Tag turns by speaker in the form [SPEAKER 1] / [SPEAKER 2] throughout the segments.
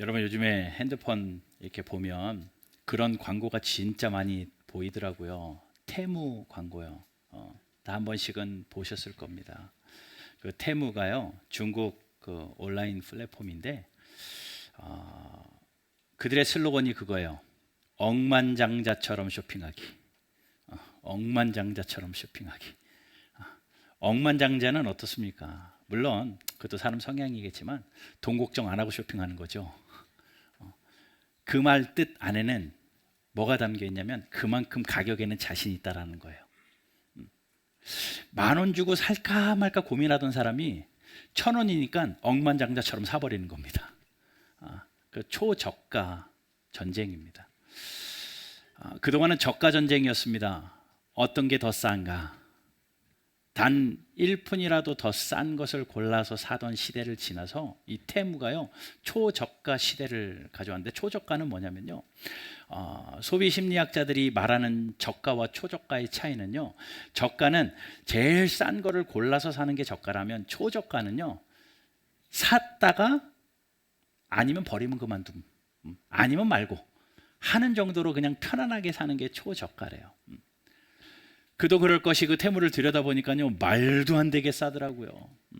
[SPEAKER 1] 여러분 요즘에 핸드폰 이렇게 보면 그런 광고가 진짜 많이 보이더라고요. 테무 광고요. 어, 다 한 번씩은 보셨을 겁니다. 그 테무가요 중국 그 온라인 플랫폼인데 어, 그들의 슬로건이 그거예요. 억만장자처럼 쇼핑하기. 어, 억만장자처럼 쇼핑하기. 어, 억만장자는 어떻습니까? 물론 그것도 사람 성향이겠지만 돈 걱정 안 하고 쇼핑하는 거죠. 그 말 뜻 안에는 뭐가 담겨 있냐면 그만큼 가격에는 자신 있다라는 거예요. 만 원 주고 살까 말까 고민하던 사람이 천 원이니까 억만장자처럼 사버리는 겁니다. 아, 그 초저가 전쟁입니다. 아, 그동안은 저가 전쟁이었습니다. 어떤 게 더 싼가? 단 1푼이라도 더 싼 것을 골라서 사던 시대를 지나서 이 테무가요 초저가 시대를 가져왔는데 초저가는 뭐냐면요 어, 소비 심리학자들이 말하는 저가와 초저가의 차이는요 저가는 제일 싼 거를 골라서 사는 게 저가라면 초저가는요 샀다가 아니면 버리면 그만둠 음, 아니면 말고 하는 정도로 그냥 편안하게 사는 게 초저가래요. 음. 그도 그럴 것이 그 태물을 들여다보니까요 말도 안 되게 싸더라고요. 음.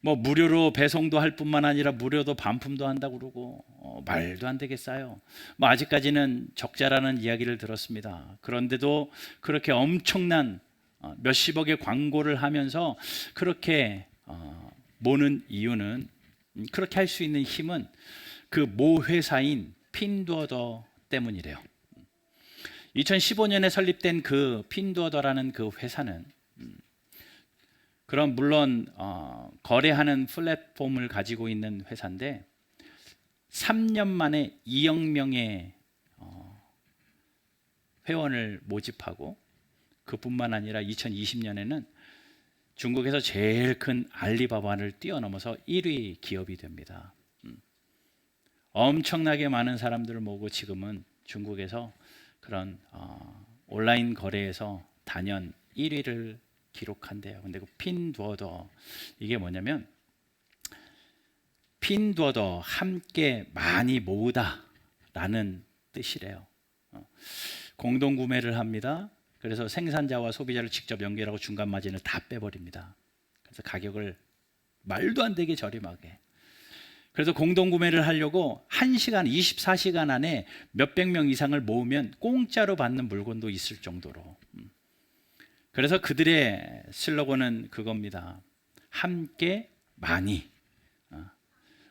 [SPEAKER 1] 뭐 무료로 배송도 할 뿐만 아니라 무료도 반품도 한다고 그러고 어, 말도 안 되게 싸요. 뭐 아직까지는 적자라는 이야기를 들었습니다. 그런데도 그렇게 엄청난 어, 몇십억의 광고를 하면서 그렇게 어, 모는 이유는 음, 그렇게 할 수 있는 힘은 그 모 회사인 핀두어더 때문이래요. 2015년에 설립된 그 핀두어더라는 그 회사는 음, 그럼 물론 어, 거래하는 플랫폼을 가지고 있는 회사인데 3년 만에 2억 명의 어, 회원을 모집하고 그뿐만 아니라 2020년에는 중국에서 제일 큰 알리바바를 뛰어넘어서 1위 기업이 됩니다. 음. 엄청나게 많은 사람들을 모으고 지금은 중국에서 그런 어, 온라인 거래에서 단연 1위를 기록한대요. 근데 그 핀두어더 이게 뭐냐면 핀두어더 함께 많이 모으다라는 뜻이래요. 어, 공동 구매를 합니다. 그래서 생산자와 소비자를 직접 연결하고 중간 마진을 다 빼버립니다. 그래서 가격을 말도 안 되게 저렴하게. 그래서 공동 구매를 하려고 1시간, 24시간 안에 몇백 명 이상을 모으면 공짜로 받는 물건도 있을 정도로. 음. 그래서 그들의 슬로건은 그겁니다. 함께 많이. 어,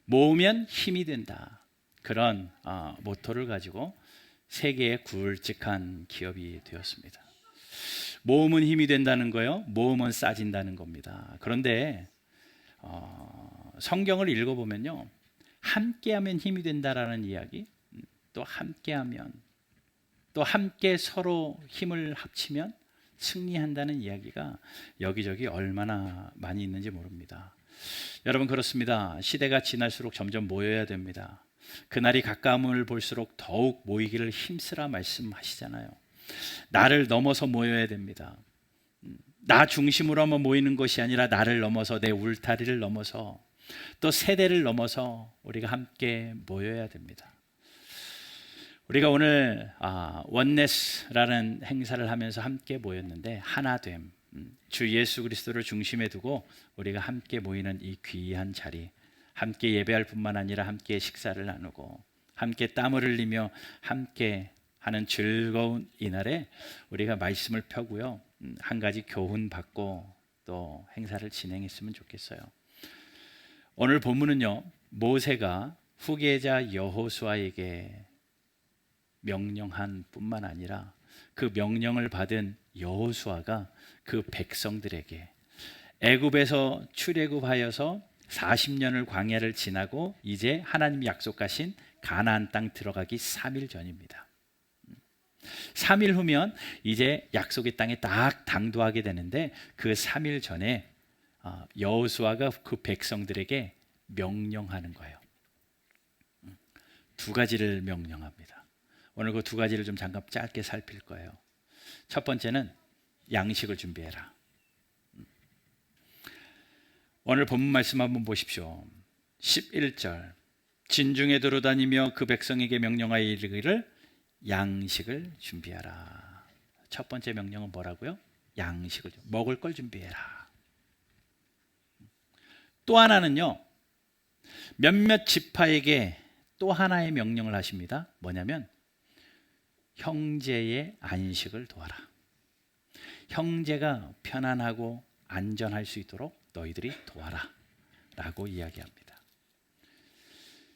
[SPEAKER 1] 모으면 힘이 된다. 그런 어, 모토를 가지고 세계의 굵직한 기업이 되었습니다. 모으면 힘이 된다는 거요. 모으면 싸진다는 겁니다. 그런데 어, 성경을 읽어보면요, 함께하면 힘이 된다라는 이야기, 음, 또 함께하면, 또 함께 서로 힘을 합치면 승리한다는 이야기가 여기저기 얼마나 많이 있는지 모릅니다. 여러분 그렇습니다. 시대가 지날수록 점점 모여야 됩니다. 그날이 가까움을 볼수록 더욱 모이기를 힘쓰라 말씀하시잖아요. 나를 넘어서 모여야 됩니다. 음, 나 중심으로만 모이는 것이 아니라 나를 넘어서 내 울타리를 넘어서 또 세대를 넘어서 우리가 함께 모여야 됩니다. 우리가 오늘 아, 원네스라는 행사를 하면서 함께 모였는데 하나됨, 음, 주 예수 그리스도를 중심에 두고 우리가 함께 모이는 이 귀한 자리, 함께 예배할 뿐만 아니라 함께 식사를 나누고 함께 땀을 흘리며 함께 하는 즐거운 이날에 우리가 말씀을 펴고요 음, 한 가지 교훈 받고 또 행사를 진행했으면 좋겠어요. 오늘 본문은요 모세가 후계자 여호수아에게 명령한 뿐만 아니라 그 명령을 받은 여호수아가 그 백성들에게 애굽에서 출애굽하여서 40년을 광야를 지나고 이제 하나님이 약속하신 가나안 땅 들어가기 3일 전입니다. 3일 후면 이제 약속의 땅에 딱 당도하게 되는데 그 3일 전에 어, 여호수아가 그 백성들에게 명령하는 거예요. 두 가지를 명령합니다. 오늘 그 두 가지를 좀 잠깐 짧게 살필 거예요. 첫 번째는 양식을 준비해라. 오늘 본문 말씀 한번 보십시오. 11절. 진중에 들어다니며 그 백성에게 명령하여 이르기를 양식을 준비하라. 첫 번째 명령은 뭐라고요? 양식을 준- 먹을 걸 준비해라. 또 하나는요. 몇몇 지파에게 또 하나의 명령을 하십니다. 뭐냐면 형제의 안식을 도와라. 형제가 편안하고 안전할 수 있도록 너희들이 도와라. 라고 이야기합니다.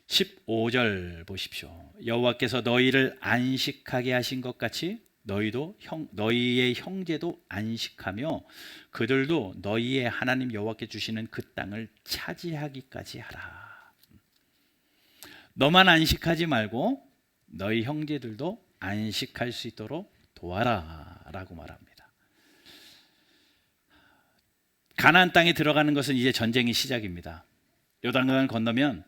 [SPEAKER 1] 15절 보십시오. 여호와께서 너희를 안식하게 하신 것 같이 너희도 형 너희의 형제도 안식하며 그들도 너희의 하나님 여호와께 주시는 그 땅을 차지하기까지 하라. 너만 안식하지 말고 너희 형제들도 안식할 수 있도록 도와라라고 말합니다. 가나안 땅에 들어가는 것은 이제 전쟁의 시작입니다. 요단강을 건너면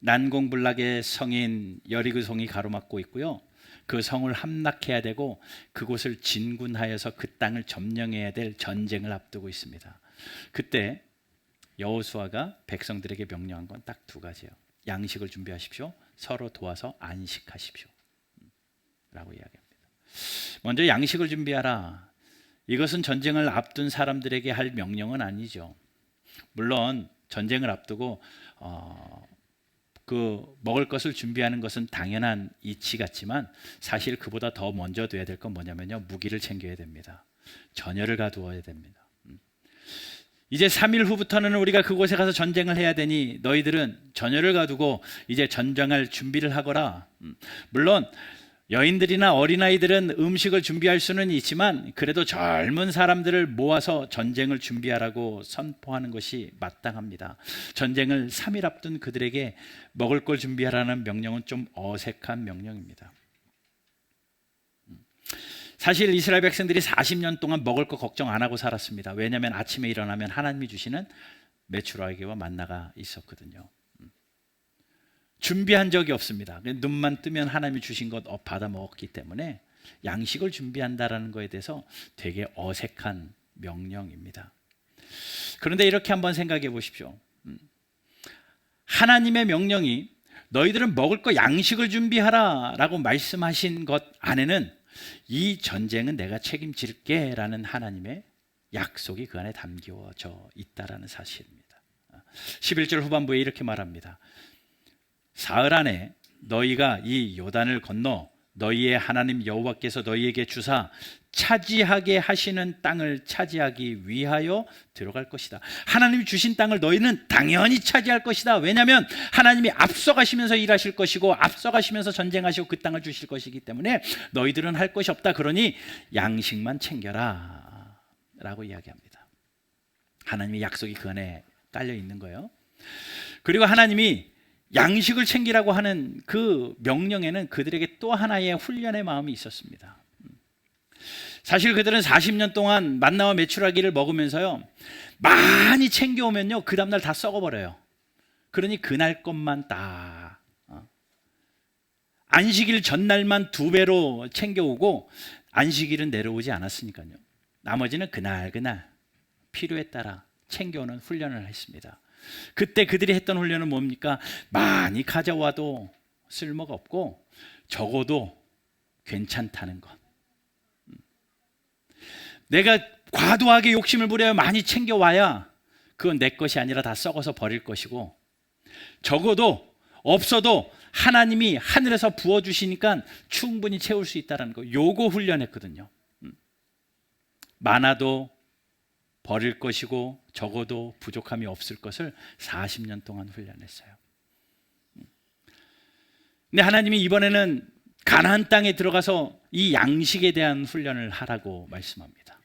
[SPEAKER 1] 난공불락의 성인 여리그 성이 가로막고 있고요. 그 성을 함락해야 되고 그곳을 진군하여서 그 땅을 점령해야 될 전쟁을 앞두고 있습니다. 그때 여호수아가 백성들에게 명령한 건 딱 두 가지예요. 양식을 준비하십시오. 서로 도와서 안식하십시오. 라고 이야기합니다. 먼저 양식을 준비하라. 이것은 전쟁을 앞둔 사람들에게 할 명령은 아니죠. 물론 전쟁을 앞두고 어, 그 먹을 것을 준비하는 것은 당연한 이치 같지만 사실 그보다 더 먼저 돼야 될 건 뭐냐면요 무기를 챙겨야 됩니다. 전열을 가두어야 됩니다. 음. 이제 3일 후부터는 우리가 그곳에 가서 전쟁을 해야 되니 너희들은 전열을 가두고 이제 전쟁할 준비를 하거라. 음. 물론 여인들이나 어린아이들은 음식을 준비할 수는 있지만 그래도 젊은 사람들을 모아서 전쟁을 준비하라고 선포하는 것이 마땅합니다. 전쟁을 3일 앞둔 그들에게 먹을 걸 준비하라는 명령은 좀 어색한 명령입니다. 사실 이스라엘 백성들이 40년 동안 먹을 거 걱정 안 하고 살았습니다. 왜냐하면 아침에 일어나면 하나님이 주시는 메추라기와 만나가 있었거든요. 준비한 적이 없습니다. 눈만 뜨면 하나님이 주신 것 받아 먹었기 때문에 양식을 준비한다라는 것에 대해서 되게 어색한 명령입니다. 그런데 이렇게 한번 생각해 보십시오. 음. 하나님의 명령이 너희들은 먹을 거 양식을 준비하라 라고 말씀하신 것 안에는 이 전쟁은 내가 책임질게 라는 하나님의 약속이 그 안에 담겨져 있다라는 사실입니다. 11절 후반부에 이렇게 말합니다. 사흘 안에 너희가 이 요단을 건너 너희의 하나님 여호와께서 너희에게 주사 차지하게 하시는 땅을 차지하기 위하여 들어갈 것이다. 하나님이 주신 땅을 너희는 당연히 차지할 것이다. 왜냐하면 하나님이 앞서가시면서 일하실 것이고 앞서가시면서 전쟁하시고 그 땅을 주실 것이기 때문에 너희들은 할 것이 없다. 그러니 양식만 챙겨라. 라고 이야기합니다. 하나님의 약속이 그 안에 깔려 있는 거예요. 그리고 하나님이 양식을 챙기라고 하는 그 명령에는 그들에게 또 하나의 훈련의 마음이 있었습니다. 사실 그들은 40년 동안 만나와 메추라기를 먹으면서요 많이 챙겨오면요 그 다음날 다 썩어버려요. 그러니 그날 것만 딱 어. 안식일 전날만 두 배로 챙겨오고 안식일은 내려오지 않았으니까요. 나머지는 그날 그날 필요에 따라 챙겨오는 훈련을 했습니다. 그때 그들이 했던 훈련은 뭡니까? 많이 가져와도 쓸모가 없고 적어도 괜찮다는 것. 음. 내가 과도하게 욕심을 부려 많이 챙겨와야 그건 내 것이 아니라 다 썩어서 버릴 것이고 적어도 없어도 하나님이 하늘에서 부어주시니까 충분히 채울 수 있다는 거. 요거 훈련했거든요. 음. 많아도 버릴 것이고 적어도 부족함이 없을 것을 40년 동안 훈련했어요. 근데 하나님이 이번에는 가나안 땅에 들어가서 이 양식에 대한 훈련을 하라고 말씀합니다.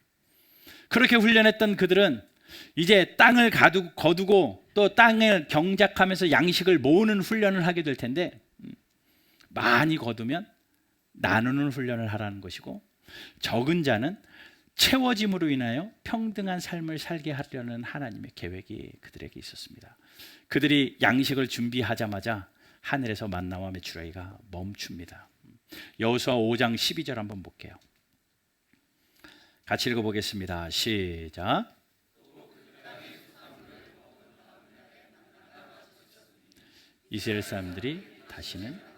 [SPEAKER 1] 그렇게 훈련했던 그들은 이제 땅을 가두, 거두고 또 땅을 경작하면서 양식을 모으는 훈련을 하게 될 텐데 음, 많이 거두면 나누는 훈련을 하라는 것이고 적은 자는 채워짐으로 인하여 평등한 삶을 살게 하려는 하나님의 계획이 그들에게 있었습니다. 그들이 양식을 준비하자마자 하늘에서 만나와 메추라기가 멈춥니다. 여호수아 5장 12절 한번 볼게요. 같이 읽어보겠습니다. 시작. 이스라엘 사람들이 다시는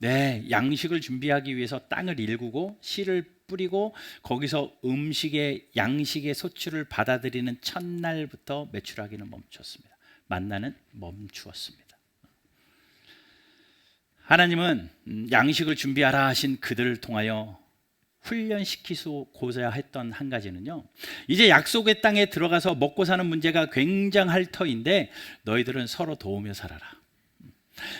[SPEAKER 1] 네, 양식을 준비하기 위해서 땅을 일구고 씨를 뿌리고 거기서 음식의 양식의 소출을 받아들이는 첫날부터 매출하기는 멈췄습니다. 만나는 멈추었습니다. 하나님은 음, 양식을 준비하라 하신 그들을 통하여 훈련시키고자 했던 한 가지는요. 이제 약속의 땅에 들어가서 먹고 사는 문제가 굉장할 터인데 너희들은 서로 도우며 살아라.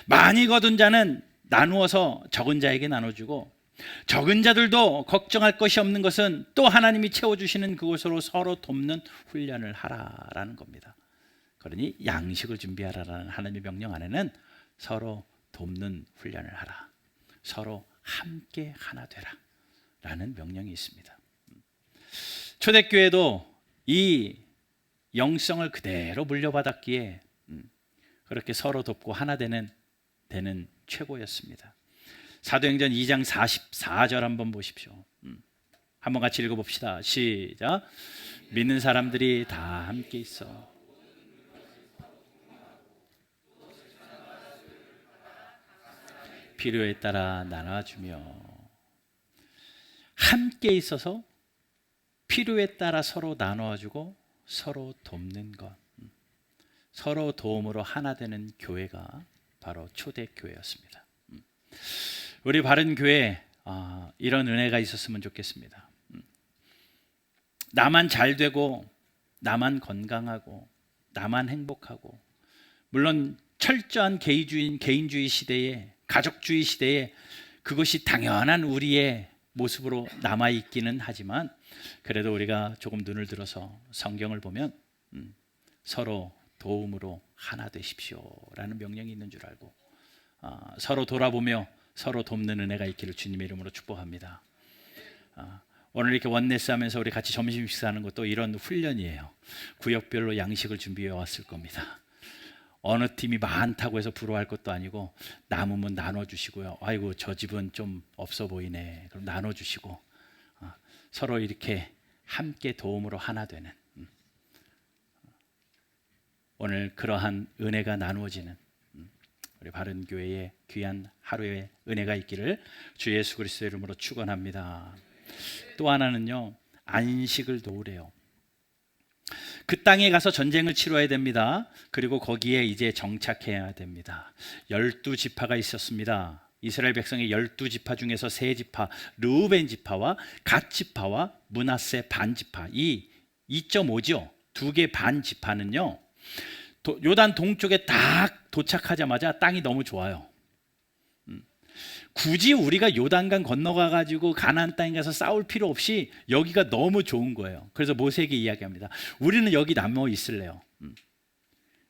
[SPEAKER 1] 많이 거둔 자는 나누어서 적은 자에게 나눠주고 적은 자들도 걱정할 것이 없는 것은 또 하나님이 채워주시는 그곳으로 서로 돕는 훈련을 하라라는 겁니다. 그러니 양식을 준비하라라는 하나님의 명령 안에는 서로 돕는 훈련을 하라. 서로 함께 하나 되라. 라는 명령이 있습니다. 초대교회도 이 영성을 그대로 물려받았기에 음, 그렇게 서로 돕고 하나 되는 되는 최고였습니다. 사도행전 2장 44절 한번 보십시오. 음, 한번 같이 읽어봅시다. 시작. 믿는 사람들이 다 함께 있어. 필요에 따라 나눠주며 함께 있어서 필요에 따라 서로 나눠주고 서로 돕는 것, 음, 서로 도움으로 하나 되는 교회가 바로 초대 교회였습니다. 음. 우리 바른 교회 아, 이런 은혜가 있었으면 좋겠습니다. 음. 나만 잘 되고 나만 건강하고 나만 행복하고 물론 철저한 개인주의, 개인주의 시대에 가족주의 시대에 그것이 당연한 우리의 모습으로 남아 있기는 하지만 그래도 우리가 조금 눈을 들어서 성경을 보면 음, 서로 도움으로 하나 되십시오라는 명령이 있는 줄 알고 아, 서로 돌아보며 서로 돕는 은혜가 있기를 주님의 이름으로 축복합니다. 아, 오늘 이렇게 원네스 하면서 우리 같이 점심 식사하는 것도 이런 훈련이에요. 구역별로 양식을 준비해 왔을 겁니다. 어느 팀이 많다고 해서 부러워할 것도 아니고 남으면 나눠주시고요. 아이고 저 집은 좀 없어 보이네. 그럼 나눠주시고 아, 서로 이렇게 함께 도움으로 하나 되는 음. 오늘 그러한 은혜가 나누어지는 음, 우리 바른 교회의 귀한 하루의 은혜가 있기를 주 예수 그리스도의 이름으로 축원합니다. 또 하나는요 안식을 도우래요. 그 땅에 가서 전쟁을 치러야 됩니다. 그리고 거기에 이제 정착해야 됩니다. 열두 지파가 있었습니다. 이스라엘 백성의 열두 지파 중에서 세 지파, 르우벤 지파와 갓 지파와 문하세 반 지파 이 2.5죠. 두 개 반 지파는요. 도, 요단 동쪽에 딱 도착하자마자 땅이 너무 좋아요. 음. 굳이 우리가 요단강 건너가 가지고 가나안 땅에 가서 싸울 필요 없이 여기가 너무 좋은 거예요. 그래서 모세에게 이야기합니다. 우리는 여기 남아 있을래요. 음.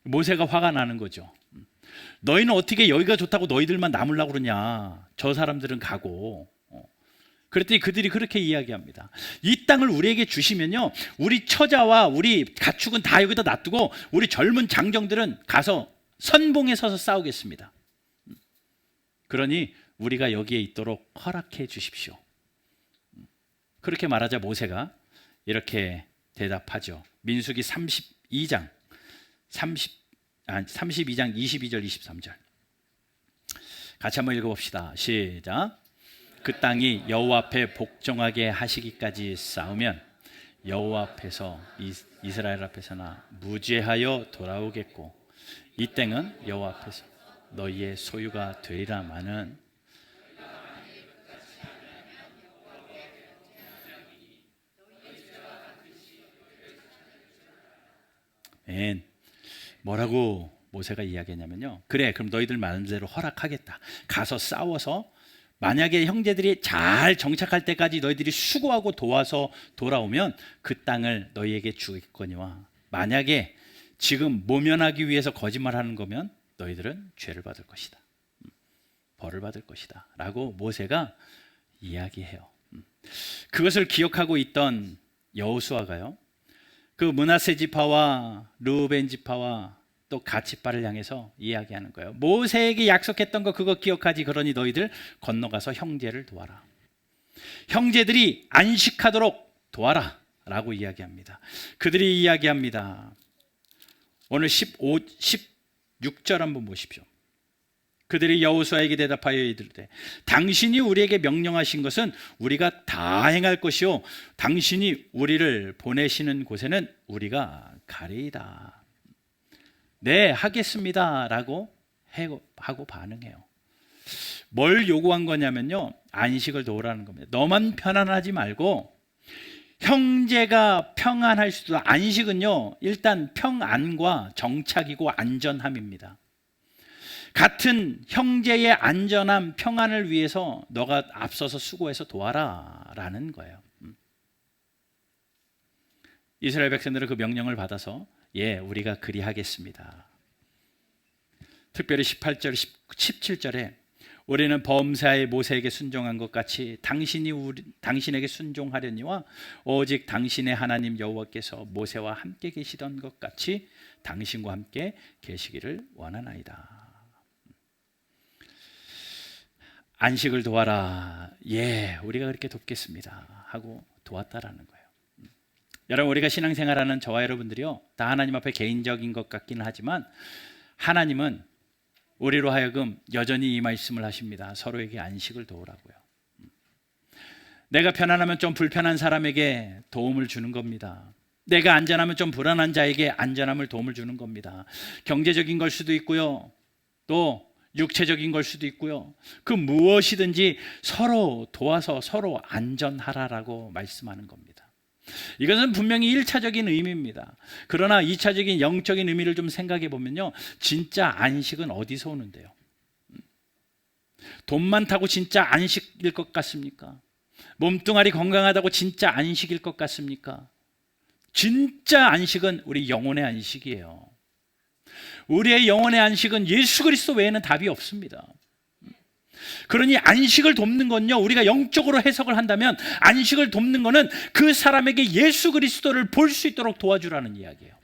[SPEAKER 1] 모세가 화가 나는 거죠. 음. 너희는 어떻게 여기가 좋다고 너희들만 남으려고 그러냐? 저 사람들은 가고. 어. 그랬더니 그들이 그렇게 이야기합니다. 이 땅을 우리에게 주시면요, 우리 처자와 우리 가축은 다 여기다 놔두고 우리 젊은 장정들은 가서 선봉에 서서 싸우겠습니다. 음. 그러니 우리가 여기에 있도록 허락해 주십시오. 음. 그렇게 말하자 모세가 이렇게 대답하죠. 민수기 32장 30 아, 32장 22절 23절. 같이 한번 읽어 봅시다. 시작. 그 땅이 여호와 앞에 복종하게 하시기까지 싸우면 여호와 앞에서 이스라엘 앞에서나 무죄하여 돌아오겠고 이 땅은 여호와 앞에서 너희의 소유가 되리라마는 맨 뭐라고 모세가 이야기했냐면요. 그래, 그럼 너희들 말한 대로 허락하겠다. 가서 싸워서 만약에 형제들이 잘 정착할 때까지 너희들이 수고하고 도와서 돌아오면 그 땅을 너희에게 주겠거니와 만약에 지금 모면하기 위해서 거짓말하는 거면 너희들은 죄를 받을 것이다. 음, 벌을 받을 것이다. 라고 모세가 이야기해요. 음. 그것을 기억하고 있던 여호수아가요. 그 문하세 지파와 르우벤 지파와 또 가치파를 향해서 이야기하는 거예요. 모세에게 약속했던 거 그거 기억하지 그러니 너희들 건너가서 형제를 도와라. 형제들이 안식하도록 도와라 라고 이야기합니다. 그들이 이야기합니다. 오늘 15, 16절 한번 보십시오. 그들이 여호수아에게 대답하여 이르되 당신이 우리에게 명령하신 것은 우리가 다 행할 것이요 당신이 우리를 보내시는 곳에는 우리가 가리이다. 네, 하겠습니다 라고 해- 하고 반응해요. 뭘 요구한 거냐면요. 안식을 도우라는 겁니다. 너만 편안하지 말고 형제가 평안할 수도 안식은요. 일단 평안과 정착이고 안전함입니다. 같은 형제의 안전함, 평안을 위해서 너가 앞서서 수고해서 도와라라는 거예요. 음. 이스라엘 백성들은 그 명령을 받아서 예, 우리가 그리하겠습니다. 특별히 18절, 17절에 우리는 범사의 모세에게 순종한 것 같이 당신이 우리, 당신에게 순종하려니와 오직 당신의 하나님 여호와께서 모세와 함께 계시던 것 같이 당신과 함께 계시기를 원하나이다. 안식을 도와라. 예, 우리가 그렇게 돕겠습니다. 하고 도왔다라는 거예요. 음. 여러분 우리가 신앙생활하는 저와 여러분들이요 다 하나님 앞에 개인적인 것 같기는 하지만 하나님은 우리로 하여금 여전히 이 말씀을 하십니다. 서로에게 안식을 도우라고요. 음. 내가 편안하면 좀 불편한 사람에게 도움을 주는 겁니다. 내가 안전하면 좀 불안한 자에게 안전함을 도움을 주는 겁니다. 경제적인 걸 수도 있고요. 또 육체적인 걸 수도 있고요. 그 무엇이든지 서로 도와서 서로 안전하라라고 말씀하는 겁니다. 이것은 분명히 1차적인 의미입니다. 그러나 2차적인 영적인 의미를 좀 생각해 보면요. 진짜 안식은 어디서 오는데요? 돈 많다고 진짜 안식일 것 같습니까? 몸뚱아리 건강하다고 진짜 안식일 것 같습니까? 진짜 안식은 우리 영혼의 안식이에요. 우리의 영혼의 안식은 예수 그리스도 외에는 답이 없습니다. 그러니 안식을 돕는 건요, 우리가 영적으로 해석을 한다면 안식을 돕는 거는 그 사람에게 예수 그리스도를 볼 수 있도록 도와주라는 이야기예요.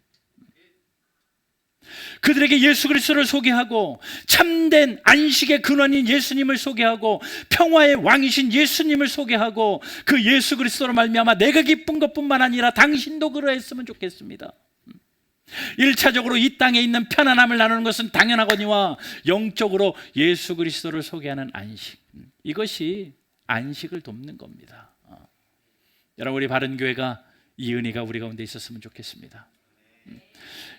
[SPEAKER 1] 그들에게 예수 그리스도를 소개하고 참된 안식의 근원인 예수님을 소개하고 평화의 왕이신 예수님을 소개하고 그 예수 그리스도로 말미암아 내가 기쁜 것뿐만 아니라 당신도 그러했으면 좋겠습니다. 1차적으로 이 땅에 있는 편안함을 나누는 것은 당연하거니와 영적으로 예수 그리스도를 소개하는 안식. 이것이 안식을 돕는 겁니다. 어. 여러분 우리 바른 교회가 이 은혜가 우리 가운데 있었으면 좋겠습니다. 음.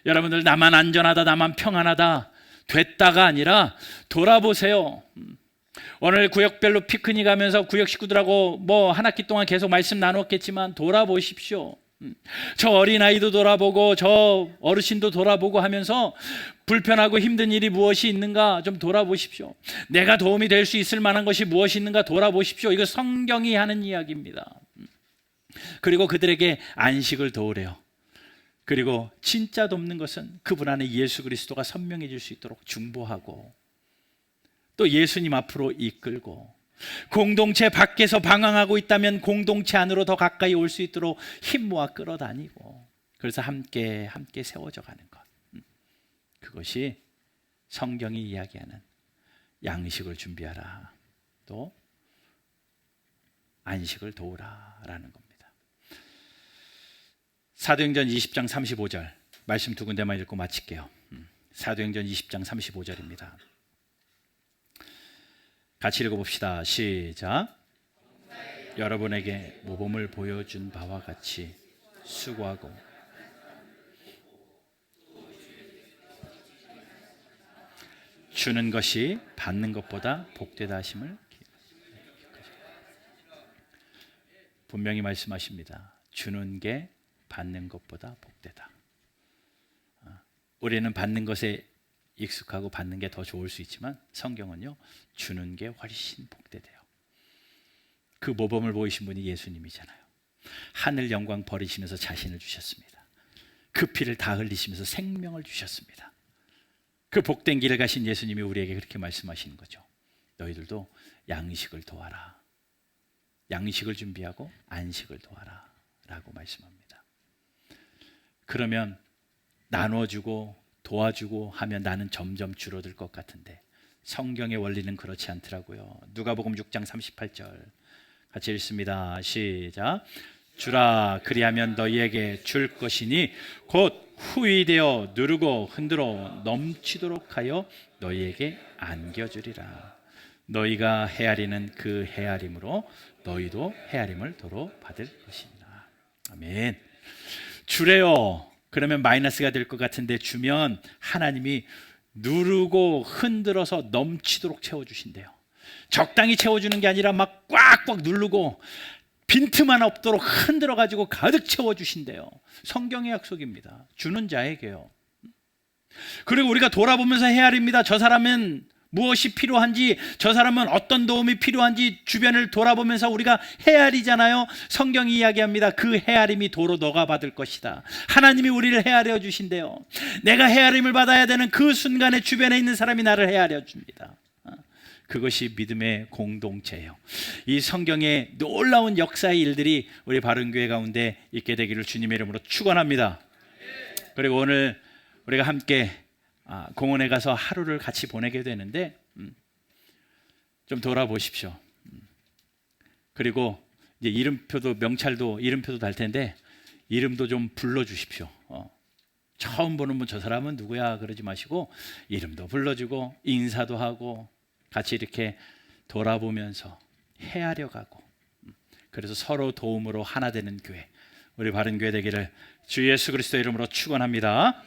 [SPEAKER 1] 여러분들 나만 안전하다, 나만 평안하다 됐다가 아니라 돌아보세요. 음. 오늘 구역별로 피크닉 하면서 구역 식구들하고 뭐 한 학기 동안 계속 말씀 나눴겠지만 돌아보십시오. 음. 저 어린아이도 돌아보고 저 어르신도 돌아보고 하면서 불편하고 힘든 일이 무엇이 있는가 좀 돌아보십시오. 내가 도움이 될 수 있을 만한 것이 무엇이 있는가 돌아보십시오. 이거 성경이 하는 이야기입니다. 음. 그리고 그들에게 안식을 도우래요. 그리고 진짜 돕는 것은 그분 안에 예수 그리스도가 선명해질 수 있도록 중보하고 또 예수님 앞으로 이끌고 공동체 밖에서 방황하고 있다면 공동체 안으로 더 가까이 올 수 있도록 힘 모아 끌어다니고 그래서 함께 함께 세워져 가는 것 음. 그것이 성경이 이야기하는 양식을 준비하라 또 안식을 도우라라는 겁니다. 사도행전 20장 35절 말씀 두 군데만 읽고 마칠게요. 음. 사도행전 20장 35절입니다. 같이 읽어봅시다. 시작. 여러분에게 모범을 보여준 바와 같이 수고하고 주는 것이 받는 것보다 복되다 하심을 분명히 말씀하십니다. 주는 게 받는 것보다 복되다. 어, 우리는 받는 것에 익숙하고 받는 게 더 좋을 수 있지만 성경은요 주는 게 훨씬 복되대요. 그 모범을 보이신 분이 예수님이잖아요. 하늘 영광 버리시면서 자신을 주셨습니다. 그 피를 다 흘리시면서 생명을 주셨습니다. 그 복된 길을 가신 예수님이 우리에게 그렇게 말씀하시는 거죠. 너희들도 양식을 도와라. 양식을 준비하고 안식을 도와라. 라고 말씀합니다. 그러면 나눠주고 도와주고 하면 나는 점점 줄어들 것 같은데 성경의 원리는 그렇지 않더라고요. 누가복음 6장 38절 같이 읽습니다. 시작. 주라 그리하면 너희에게 줄 것이니 곧 후이 되어 누르고 흔들어 넘치도록 하여 너희에게 안겨주리라 너희가 헤아리는 그 헤아림으로 너희도 헤아림을 도로 받을 것이니라 아멘 주래요 그러면 마이너스가 될 것 같은데 주면 하나님이 누르고 흔들어서 넘치도록 채워주신대요 적당히 채워주는 게 아니라 막 꽉꽉 누르고 빈틈만 없도록 흔들어 가지고 가득 채워 주신대요. 성경의 약속입니다. 주는 자에게요. 그리고 우리가 돌아보면서 헤아립니다. 저 사람은 무엇이 필요한지, 저 사람은 어떤 도움이 필요한지 주변을 돌아보면서 우리가 헤아리잖아요. 성경이 이야기합니다. 그 헤아림이 도로 너가 받을 것이다. 하나님이 우리를 헤아려 주신대요. 내가 헤아림을 받아야 되는 그 순간에 주변에 있는 사람이 나를 헤아려 줍니다. 그것이 믿음의 공동체예요. 이 성경의 놀라운 역사의 일들이 우리 바른교회 가운데 있게 되기를 주님의 이름으로 축원합니다. 그리고 오늘 우리가 함께 아, 공원에 가서 하루를 같이 보내게 되는데 음, 좀 돌아보십시오. 음. 그리고 이제 이름표도 명찰도 이름표도 달 텐데 이름도 좀 불러 주십시오. 어. 처음 보는 분 저 사람은 누구야 그러지 마시고 이름도 불러주고 인사도 하고 같이 이렇게 돌아보면서 헤아려 가고 음, 그래서 서로 도움으로 하나 되는 교회 우리 바른 교회 되기를 주 예수 그리스도 이름으로 축원합니다.